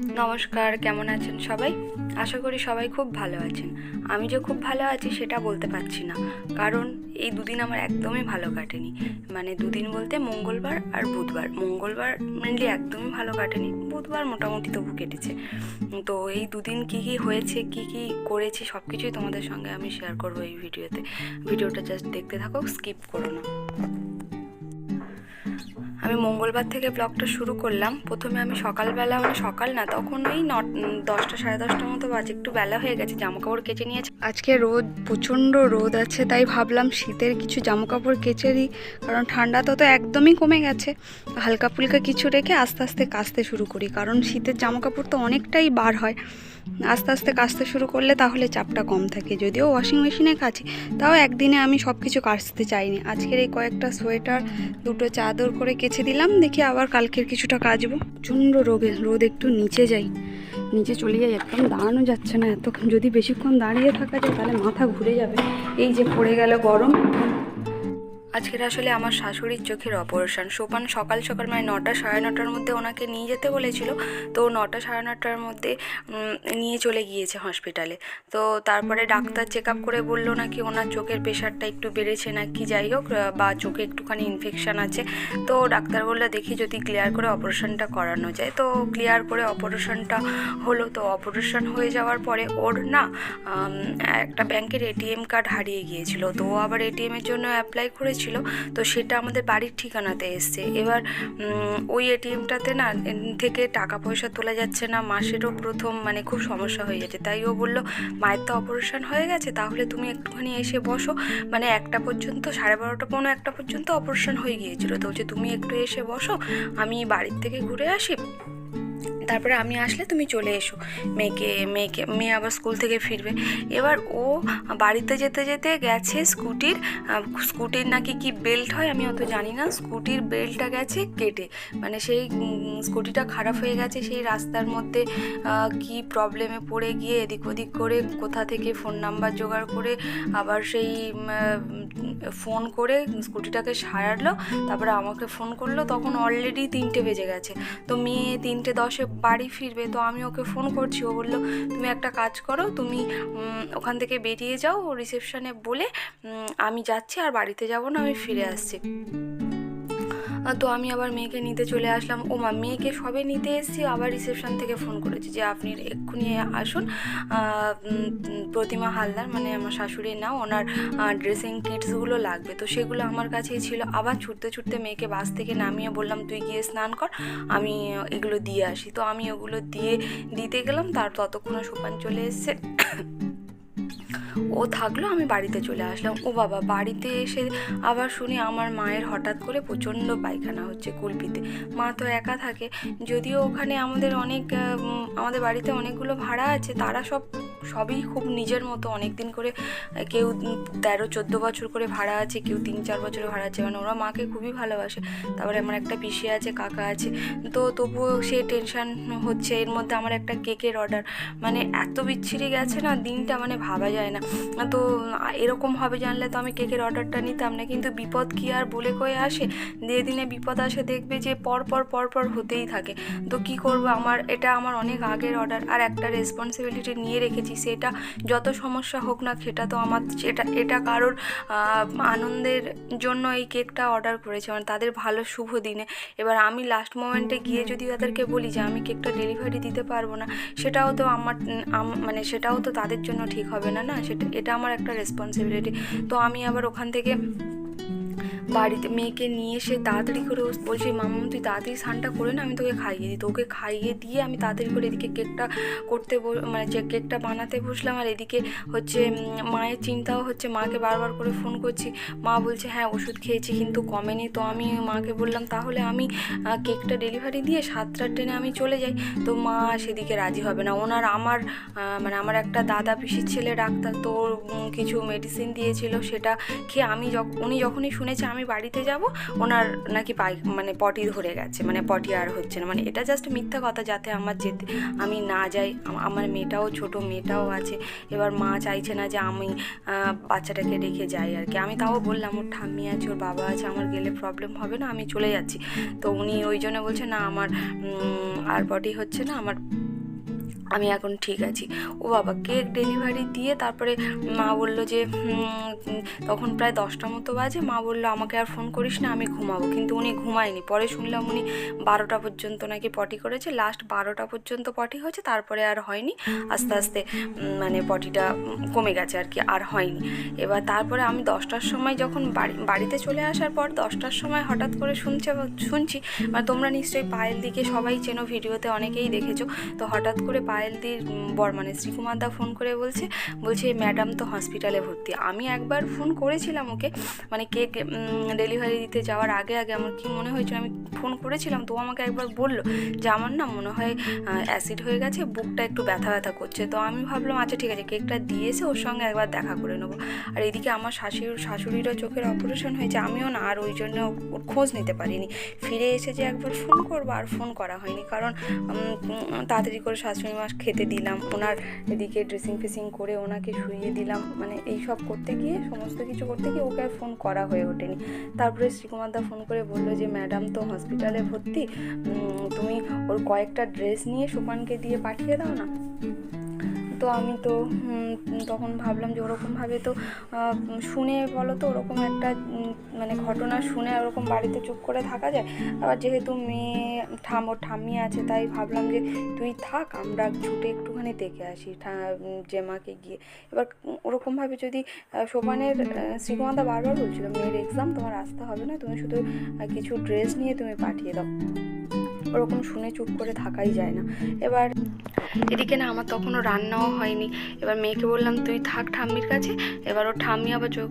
নমস্কার, কেমন আছেন সবাই? আশা করি সবাই খুব ভালো আছেন। আমি যে খুব ভালো আছি সেটা বলতে পারছি না। কারণ এই দুদিন আমার একদমই ভালো কাটেনি। মানে দুদিন বলতে মঙ্গলবার আর বুধবার। মঙ্গলবার মেনলি একদমই ভালো কাটেনি। বুধবার মোটামুটি তবু কেটেছে। তো এই দুদিন কি কি হয়েছে, কি কি করেছি সব কিছুই তোমাদের সঙ্গে আমি শেয়ার করব এই ভিডিওতে। ভিডিওটা জাস্ট দেখতে থাকো স্কিপ করো না। আমি মঙ্গলবার থেকে ব্লগটা শুরু করলাম। প্রথমে আমি সকালবেলা মানে সকাল না, তখন ওই ন দশটা, সাড়ে দশটার মতো বাজে, একটু বেলা হয়ে গেছে জামা কাপড় কেচে নিয়েছে। আজকে রোদ, প্রচণ্ড রোদ আছে, তাই ভাবলাম শীতের কিছু জামা কাপড় কেচে দিই, কারণ ঠান্ডা তো তো একদমই কমে গেছে। হালকা ফুলকা কিছু রেখে আস্তে আস্তে কাচতে শুরু করি, কারণ শীতের জামা কাপড় তো অনেকটাই বার হয়। আস্তে আস্তে কাচতে শুরু করলে তাহলে চাপটা কম থাকে, যদিও ওয়াশিং মেশিনে কাচি, তাও একদিনে আমি সব কিছু কাচতে চাইনি। আজকের এই কয়েকটা সোয়েটার দুটো চাদর করে কেচে দিলাম, দেখি আবার কালকের কিছুটা কাচবো প্রচণ্ড রোগে, রোদ একটু নিচে যাই। নিচে চলে যাই, একদম দাঁড়ানো যাচ্ছে না এতক্ষণ। যদি বেশিক্ষণ দাঁড়িয়ে থাকা যায়, তাহলে মাথা ঘুরে যাবে। এই যে পড়ে গেল গরম আজকের আসলে আমার শাশুড়ির চোখের অপারেশন। সোপান সকাল সকাল মানে নটা, সাড়ে নটার মধ্যে ওনাকে নিয়ে যেতে বলেছিল। তো নটা, সাড়ে নটার মধ্যে নিয়ে চলে গিয়েছে হসপিটালে তো তারপরে ডাক্তার চেক আপ করে বলল নাকি ওনার চোখের প্রেশারটা একটু বেড়েছে নাকি, যাই হোক বা চোখে একটুখানি ইনফেকশান আছে। তো ডাক্তার বলল, দেখি যদি ক্লিয়ার করে অপারেশনটা করানো যায়। তো ক্লিয়ার করে অপারেশনটা হলো। তো অপারেশন হয়ে যাওয়ার পরে ওর না একটা ব্যাংকের এটিএম কার্ড হারিয়ে গিয়েছিল। তো আবার এটিএমের জন্য অ্যাপ্লাই করেছিল তো সেটা আমাদের বাড়ির ঠিকানাতে এসছে। এবার ওই এটিএমটাতে না থেকে টাকা পয়সা তোলা যাচ্ছে না। মাসেরও প্রথম মানে খুব সমস্যা হয়ে যাচ্ছে তাই ও বলল, মায়ের তো অপারেশন হয়ে গেছে, তাহলে তুমি একটুখানি এসে বসো। মানে একটা পর্যন্ত, সাড়ে বারোটা পনেরো একটা পর্যন্ত অপারেশন হয়ে গিয়েছিল। তো বলছে, তুমি একটু এসে বসো, আমি বাড়ির থেকে ঘুরে আসি। তারপরে আমি আসলে তুমি চলে এসো। মেয়েকে মেয়েকে, মেয়ে আবার স্কুল থেকে ফিরবে। এবার ও বাড়িতে যেতে যেতে গেছে স্কুটির। স্কুটির নাকি কি বেল্ট হয় আমি অত জানি না। স্কুটির বেল্টটা গেছে কেটে। মানে সেই স্কুটিটা খারাপ হয়ে গেছে। সেই রাস্তার মধ্যে কি প্রবলেমে পড়ে গিয়ে এদিক ওদিক করে কোথা থেকে ফোন নাম্বার জোগাড় করে আবার সেই ফোন করে স্কুটিটাকে সারালো। তারপরে আমাকে ফোন করল। তখন অলরেডি তিনটে বেজে গেছে। তো মেয়ে তিনটে দশে বাড়ি ফিরবে। তো আমি ওকে ফোন করছি। ও বলল, তুমি একটা কাজ করো, তুমি ওখান থেকে বেরিয়ে যাও। রিসেপশনে বলে আমি যাচ্ছি আর বাড়িতে যাব না, আমি ফিরে আসছি। তো আমি আবার মেয়েকে নিতে চলে আসলাম। ও মা মেয়েকে সবে নিতে এসেছি, আবার রিসেপশন থেকে ফোন করেছি যে, আপনি এক্ষুনি আসুন। প্রতিমা হালদার মানে আমার শাশুড়ির নাম, ওনার ড্রেসিং কিটসগুলো লাগবে। তো সেগুলো আমার কাছেই ছিল। আবার ছুটতে ছুটতে মেয়েকে বাস থেকে নামিয়ে বললাম, তুই গিয়ে স্নান কর, আমি এগুলো দিয়ে আসি। তো আমি ওগুলো দিয়ে, দিতে গেলাম। তার ততক্ষণে সুপান চলে এসছে। ও থাকল, আমি বাড়িতে চলে আসলাম। ও বাবা, বাড়িতে এসে আবার শুনি আমার মায়ের হঠাৎ করে প্রচণ্ড পায়খানা হচ্ছে কুলপিতে। মা তো একা থাকে। যদিও ওখানে আমাদের অনেক আমাদের বাড়িতে অনেকগুলো ভাড়া আছে, তারা সব সবই খুব নিজের মতো। অনেক দিন করে কেউ তেরো, চোদ্দ বছর করে ভাড়া আছে, কেউ তিন, চার বছরে ভাড়া আছে। মানে ওরা মাকে খুবই ভালোবাসে। তারপরে আমার একটা পিসি আছে, কাকা আছে। তো তবুও সে টেনশান হচ্ছে। এর মধ্যে আমার একটা কেকের অর্ডার মানে এত বিচ্ছিরি গেছে না, দিনটা মানে ভাবা যায় না। তো এরকম হবে জানলে তো আমি কেকের অর্ডারটা নিতাম না। কিন্তু বিপদ কি আর বলে কয়ে আসে? যে দিনে বিপদ আসে, দেখবে যে পর পর পর পর হতেই থাকে। তো কি করব? আমার, এটা আমার অনেক আগের অর্ডার আর একটা রেসপন্সিবিলিটি নিয়ে রেখেছি। সেটা যত সমস্যা হোক না সেটা তো আমার এটা এটা কারোর আনন্দের জন্য এই কেকটা অর্ডার করেছে। মানে তাদের ভালো শুভ দিনে। এবার আমি লাস্ট মোমেন্টে গিয়ে যদি তাদেরকে বলি যে আমি কেকটা ডেলিভারি দিতে পারব না, সেটাও তো আমার মানে সেটাও তো তাদের জন্য ঠিক হবে না না? সেটা, এটা আমার একটা রেসপন্সিবিলিটি তো আমি আবার ওখান থেকে বাড়িতে মেয়েকে নিয়ে এসে তাড়াতাড়ি করে বলছি, মামা, তুই তাড়াতাড়ি স্নানটা করে না, আমি তোকে খাইয়ে দিই। তো ওকে খাইয়ে দিয়ে আমি তাড়াতাড়ি করে এদিকে কেকটা করতে মানে যে কেকটা বানাতে বসলাম, আর এদিকে হচ্ছে মায়ের চিন্তাও হচ্ছে, মাকে বারবার করে ফোন করছি। মা বলছে হ্যাঁ ওষুধ খেয়েছি, কিন্তু কমেনি। তো আমি মাকে বললাম, তাহলে আমি কেকটা ডেলিভারি দিয়ে সাতটার ট্রেনে আমি চলে যাই। তো মা সেদিকে রাজি হবে না। ওনার আমার মানে আমার একটা দাদা পিসির ছেলে ডাক্তার, তো কিছু মেডিসিন দিয়েছিল, সেটা খেয়ে আমি যখন উনি যখনই শুনেছে, আমি বাড়িতে যাব, ওনার নাকি পাই মানে পটি ধরে গেছে মানে পটি আর হচ্ছে না। মানে এটা জাস্ট মিথ্যা কথা যাতে আমার যেতে, আমি না যাই আমার মেয়েটাও ছোট, মেয়েটাও আছে। এবার মা চাইছে না যে আমি বাচ্চাটাকে রেখে যাই আর কি। আমি তাও বললাম, ওর ঠাম্মি আছে, ওর বাবা আছে, আমার গেলে প্রবলেম হবে না, আমি চলে যাচ্ছি। তো উনি ওই জন্য বলছে, না, আমার আর পটি হচ্ছে না, আমার আমি এখন ঠিক আছি। ও বাবা কেক ডেলিভারি দিয়ে তারপরে মা বলল যে তখন প্রায় দশটা মতো বাজে। মা বলল, আমাকে আর ফোন করিস না, আমি ঘুমাবো। কিন্তু উনি ঘুমায়নি। পরে শুনলাম উনি বারোটা পর্যন্ত নাকি পটি করেছে। লাস্ট বারোটা পর্যন্ত পটি হয়েছে, তারপরে আর হয়নি। আস্তে আস্তে মানে পটিটা কমে গেছে আর কি, আর হয়নি। এবার তারপরে আমি দশটার সময় যখন বাড়ি, বাড়িতে চলে আসার পর দশটার সময় হঠাৎ করে শুনছে, শুনছি মানে তোমরা নিশ্চয়ই পায়েল দিকে সবাই চেনো, ভিডিওতে অনেকেই দেখেছ। তো হঠাৎ করে পায়েলদির বর মানে শ্রীকুমার দা ফোন করে বলছে বলছে, ম্যাডাম তো হসপিটালে ভর্তি। আমি একবার ফোন করেছিলাম ওকে মানে কেক ডেলিভারি দিতে যাওয়ার আগে আগে আমার কি মনে হয়েছিল আমি ফোন করেছিলাম, তো আমাকে একবার বলল যে, আমার না মনে হয় অ্যাসিড হয়ে গেছে, বুকটা একটু ব্যথা ব্যথা করছে। তো আমি ভাবলাম আচ্ছা ঠিক আছে, কেকটা দিয়েছে ওর সঙ্গে একবার দেখা করে নেব। আর এদিকে আমার শাশুড়ি, শাশুড়িরও চোখের অপারেশন হয়েছে, আমিও না, আর ওই জন্য ওর খোঁজ নিতে পারিনি। ফিরে এসে যে একবার ফোন করব, আর ফোন করা হয়নি, কারণ তাড়াতাড়ি করে শাশুড়ি মা খেতে দিলাম, ওনার এদিকে ড্রেসিং ফেসিং করে ওনাকে শুইয়ে দিলাম মানে এই সব করতে গিয়ে, সমস্ত কিছু করতে গিয়ে ওকে আর ফোন করা হয়ে ওঠেনি। তারপরে শ্রীকুমার দা ফোন করে বলল যে ম্যাডাম তো হসপিটালে ভর্তি তুমি ওর কয়েকটা ড্রেস নিয়ে সুপানকে দিয়ে পাঠিয়ে দাও না। তো আমি তো তখন ভাবলাম যে ওরকমভাবে তো শুনে বলো তো, ওরকম একটা মানে ঘটনা শুনে ওরকম বাড়িতে চুপ করে থাকা যায়। আবার যেহেতু মেয়ে ঠাম, ওর ঠাম্মি আছে, তাই ভাবলাম যে তুই থাক, আমরা ছুটে একটুখানি দেখে আসি জেমাকে গিয়ে। এবার ওরকমভাবে যদি সোপানের শ্রীকুমাদা বারবার বলছিল, মেয়ের এক্সাম তোমার আসতে হবে না, তুমি শুধু কিছু ড্রেস নিয়ে তুমি পাঠিয়ে দাও। ওরকম শুনে চুপ করে থাকাই যায় না। এবার এদিকে না আমার তখনও রান্নাও হয়নি। এবার মেয়েকে বললাম, তুই থাক ঠাম্মির কাছে। এবার ওর ঠাম্মি আবার চোখ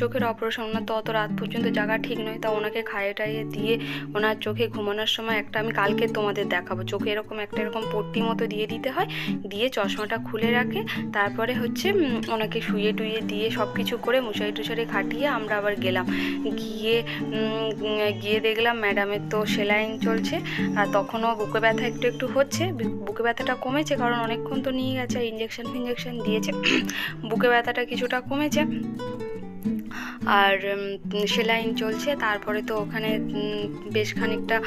চোখের অপারেশন, ওনার তো অত রাত পর্যন্ত জায়গা ঠিক নয়, তা ওনাকে খাইয়ে টাইয়ে দিয়ে ওনার চোখে ঘুমানোর সময় একটা আমি কালকে তোমাদের দেখাবো। চোখে এরকম একটা এরকম পট্টি মতো দিয়ে দিতে হয়, দিয়ে চশমাটা খুলে রাখে। তারপরে হচ্ছে ওনাকে শুয়ে টুয়ে দিয়ে সব কিছু করে মশারি টুশারি খাটিয়ে আমরা আবার গেলাম। গিয়ে গিয়ে দেখলাম ম্যাডামের তো সেলাইন চলছে আর তখনও বুকে ব্যথা একটু একটু হচ্ছে। বুকে ব্যথাটা কমেছে কারণ অনেকক্ষণ তো নিয়ে গেছে ইঞ্জেকশন ফিঞ্জেকশন দিয়েছে। বুকে ব্যথাটা কিছুটা কমেছে। আর সেলাইন চলছে। তারপরে তো ওখানে বেশ খানিকটা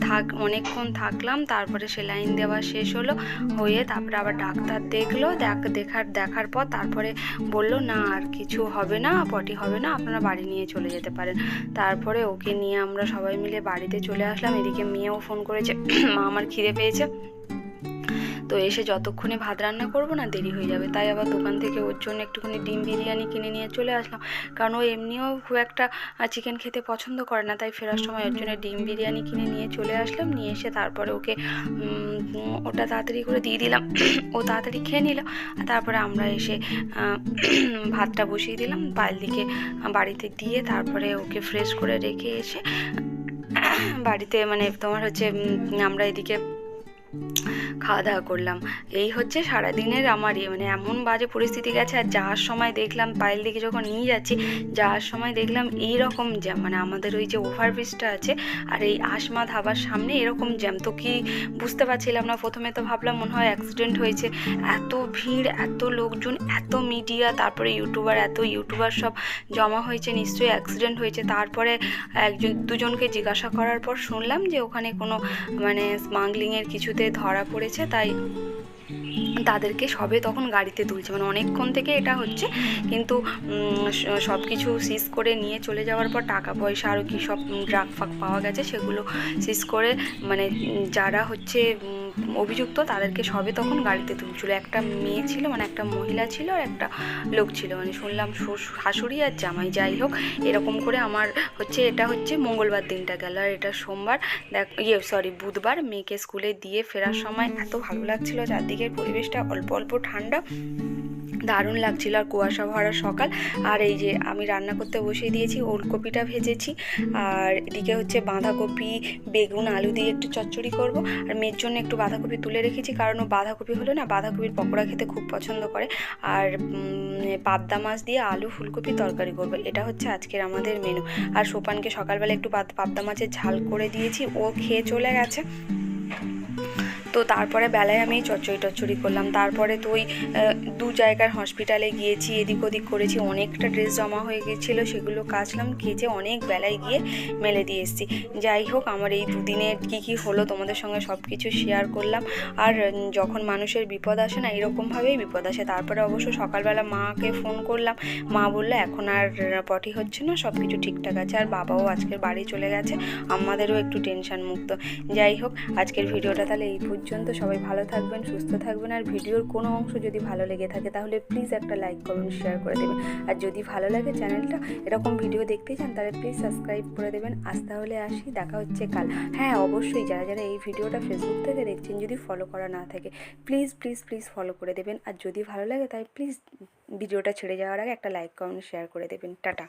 থাক, অনেকক্ষণ থাকলাম। তারপরে সেলাইন দেওয়া শেষ হলো। হয়ে তারপরে আবার ডাক্তার দেখল। দেখ, দেখার দেখার পর তারপরে বলল, না, আর কিছু হবে না, পটি হবে না, আপনারা বাড়ি নিয়ে চলে যেতে পারেন। তারপরে ওকে নিয়ে আমরা সবাই মিলে বাড়িতে চলে আসলাম। এদিকে মেয়েও ফোন করেছে। মা আমার খিদে পেয়েছে। তো এসে যতক্ষণে ভাত রান্না করব না, দেরি হয়ে যাবে। তাই আবার দোকান থেকে ওর জন্য একটুখানি ডিম বিরিয়ানি কিনে নিয়ে চলে আসলাম। কারণ ও এমনিও খুব একটা চিকেন খেতে পছন্দ করে না, তাই ফেরার সময় ওর জন্য ডিম বিরিয়ানি কিনে নিয়ে চলে আসলাম। নিয়ে এসে তারপরে ওকে ওটা তাড়াতাড়ি করে দিয়ে দিলাম। ও তাড়াতাড়ি খেয়ে নিল। তারপরে আমরা এসে ভাতটা বসিয়ে দিলাম। দিকে, বাড়িতে দিয়ে তারপরে ওকে ফ্রেশ করে রেখে এসে, বাড়িতে মানে তোমার হচ্ছে আমরা এদিকে খাওয়া দাওয়া করলাম। এই হচ্ছে সারাদিনের আমার ইয়ে মানে এমন বাজে পরিস্থিতি গেছে, আর যাওয়ার সময় দেখলাম পায়েল দিকে যখন নিয়ে যাচ্ছি, যাওয়ার সময় দেখলাম এই রকম জ্যাম মানে আমাদের ওই যে ওভারব্রিজটা আছে, আর এই আসমা ধাবার সামনে এরকম জ্যাম। তো কি বুঝতে পারছিলাম না, প্রথমে তো ভাবলাম মনে হয় অ্যাক্সিডেন্ট হয়েছে। এত ভিড়, এত লোকজন, এত মিডিয়া তারপরে ইউটিউবার এত ইউটিউবার সব জমা হয়েছে, নিশ্চয়ই অ্যাক্সিডেন্ট হয়েছে। তারপরে একজন, দুজনকে জিজ্ঞাসা করার পর শুনলাম যে ওখানে কোনো মানে স্মাগলিংয়ের কিছুতে ধরা পড়েছে তাই তাদেরকে সবে তখন গাড়িতে তুলছে। মানে অনেকক্ষণ থেকে এটা হচ্ছে। কিন্তু সব কিছু সিজ করে নিয়ে চলে যাওয়ার পর টাকা পয়সা আরও কী সব ড্রাগ ফাগ পাওয়া গেছে, সেগুলো সিজ করে মানে যারা হচ্ছে অভিযুক্ত, তাদেরকে সবে তখন গাড়িতে তুলছিল। একটা মেয়ে ছিল মানে একটা মহিলা ছিল আর একটা লোক ছিল। মানে শুনলাম শাশুড়ি আর জামাই। যাই হোক, এরকম করে আমার হচ্ছে, এটা হচ্ছে মঙ্গলবার দিনটা গেল। আর এটা সোমবার, দেখ ইয়ে সরি বুধবার মেয়েকে স্কুলে দিয়ে ফেরার সময় এত ভালো লাগছিল, চারদিকের পরিবেশটা অল্প অল্প ঠান্ডা। দারুণ লাগছিল আর কুয়াশা ভরা সকাল। আর এই যে আমি রান্না করতে বসিয়ে দিয়েছি, ওলকপিটা ভেজেছি। আর এদিকে হচ্ছে বাঁধাকপি, বেগুন, আলু দিয়ে একটু চচ্চড়ি করব। আর মেয়ের জন্য একটু বাঁধাকপি তুলে রেখেছি, কারণ ও বাঁধাকপি হলে না বাঁধাকপির পকোড়া খেতে খুব পছন্দ করে। আর পাবদা মাছ দিয়ে আলু, ফুলকপি তরকারি করব। এটা হচ্ছে আজকের আমাদের মেনু আর সোপানকে সকালবেলা একটু পাবদা মাছের ঝাল করে দিয়েছি। ও খেয়ে চলে গেছে। তো তারপরে বেলায় আমি চচ্চড়ি টচ্চড়ি করলাম। তারপরে তো ওই দু জায়গার হসপিটালে গিয়েছি, এদিক ওদিক করেছি, অনেকটা ড্রেস জমা হয়ে গেছিল সেগুলো কাচলাম, কেচে অনেক বেলায় গিয়ে মেলে দিয়ে এসেছি। যাই হোক, আমার এই দুদিনে কী কী হলো তোমাদের সঙ্গে সব কিছু শেয়ার করলাম। আর যখন মানুষের বিপদ আসে না, এরকমভাবেই বিপদ আসে। তারপরে অবশ্য সকালবেলা মাকে ফোন করলাম। মা বলল, এখন আর পটি হচ্ছে না সব কিছু ঠিকঠাক আছে। আর বাবাও আজকের বাড়ি চলে গেছে আমাদেরও একটু টেনশন মুক্ত। যাই হোক, আজকের ভিডিওটা তাহলে এই পর্যন্ত সবাই ভালো থাকবেন, সুস্থ থাকবেন আর ভিডিওর কোনো অংশ যদি ভালো লেগে থাকে তাহলে প্লিজ একটা লাইক করুন শেয়ার করে দেবেন। আর যদি ভালো লাগে চ্যানেলটা এরকম ভিডিও দেখতে চান তাহলে প্লিজ সাবস্ক্রাইব করে দেবেন। আজ তাহলে আসি, দেখা হচ্ছে কাল। হ্যাঁ অবশ্যই যারা যারা এই ভিডিওটা ফেসবুক থেকে দেখছেন, যদি ফলো করা না থাকে প্লিজ প্লিজ প্লিজ ফলো করে দেবেন। আর যদি ভালো লাগে তাই প্লিজ ভিডিওটা ছেড়ে যাওয়ার আগে একটা লাইক কমেন্ট শেয়ার করে দেবেন। টাটা।